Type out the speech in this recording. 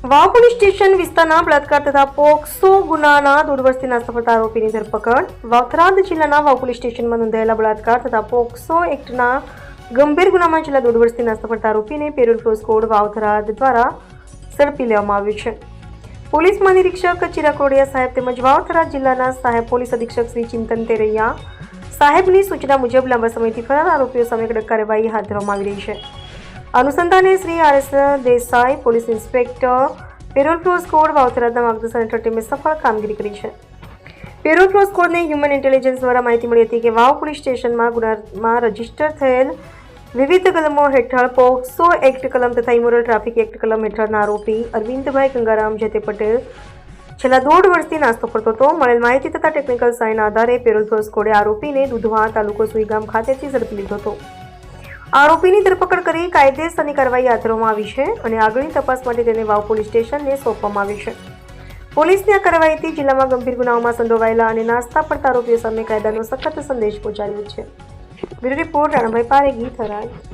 વાવ police station વિસ્તારના બળાત્કાર તથા પોક્સો ગુનાના દોઢ વર્ષથી સફળતા આરોપીની ધરપકડ. વાવથરાદ જિલ્લાના વાવ પોલીસ સ્ટેશનમાં નોંધાયેલા બળાત્કાર તથા પોક્સો એક્ટના ગંભીર ગુનામાં છેલ્લા દોઢ વર્ષથી સફળતા આરોપીને પેરોલ ફ્લોઝ કોડ વાવથરાદ દ્વારા ઝડપી લેવામાં આવ્યો છે. પોલીસ મહાનિરીક્ષક ચિરાગ કોડિયા સાહેબ તેમજ વાવથરાદ જિલ્લાના સાહેબ પોલીસ અધિક્ષક શ્રી ચિંતન તેરૈયા સાહેબની સૂચના મુજબ લાંબા સમયથી ફરાર આરોપીઓ સામે કડક કાર્યવાહી હાથ ધરવામાં આવી રહી છે. અનુસંધાને Shri R S Desai police inspector parole furlough squad વાવથરાદના માર્ગદર્શન હેઠળ ટીમે સફળ કામગીરી કરી છે પેરોલ ફ્લોઝ કોડને હ્યુમન ઇન્ટેલિજન્સ દ્વારા માહિતી મળી હતી કે વાવ પોલીસ સ્ટેશનમાં ગુનામાં રજિસ્ટર થયેલ વિવિધ કલમો હેઠળ પોક્સો એક્ટ કલમ તથા ઇમોરલ ટ્રાફિક એક્ટ કલમ હેઠળના આરોપી અરવિંદભાઈ ગંગારામ જેતે પટેલ છેલ્લા દોઢ વર્ષથી નાસ્તો કરતો હતો મળેલ માહિતી તથા ટેકનિકલ સાઇન આધારે પેરોલ ફ્લોઝ કોડે આરોપીને દુધવા તાલુકો સુઈગામ ખાતેથી ઝડપી લીધો હતો। આરોપીની ધરપકડ કરી કાયદેસરની કાર્યવાહી હાથ ધરવામાં આવી છે અને આગળની તપાસ માટે તેને વાવ પોલીસ સ્ટેશનને સોંપવામાં આવી છે. પોલીસની આ કાર્યવાહીથી જિલ્લામાં ગંભીર ગુનાઓમાં સંડોવાયેલા અને નાસ્તા પડતા આરોપીઓ સામે કાયદાનો સખત સંદેશ પહોંચાડ્યો છે. Bureau report Ranabhai Paregi, Tharad.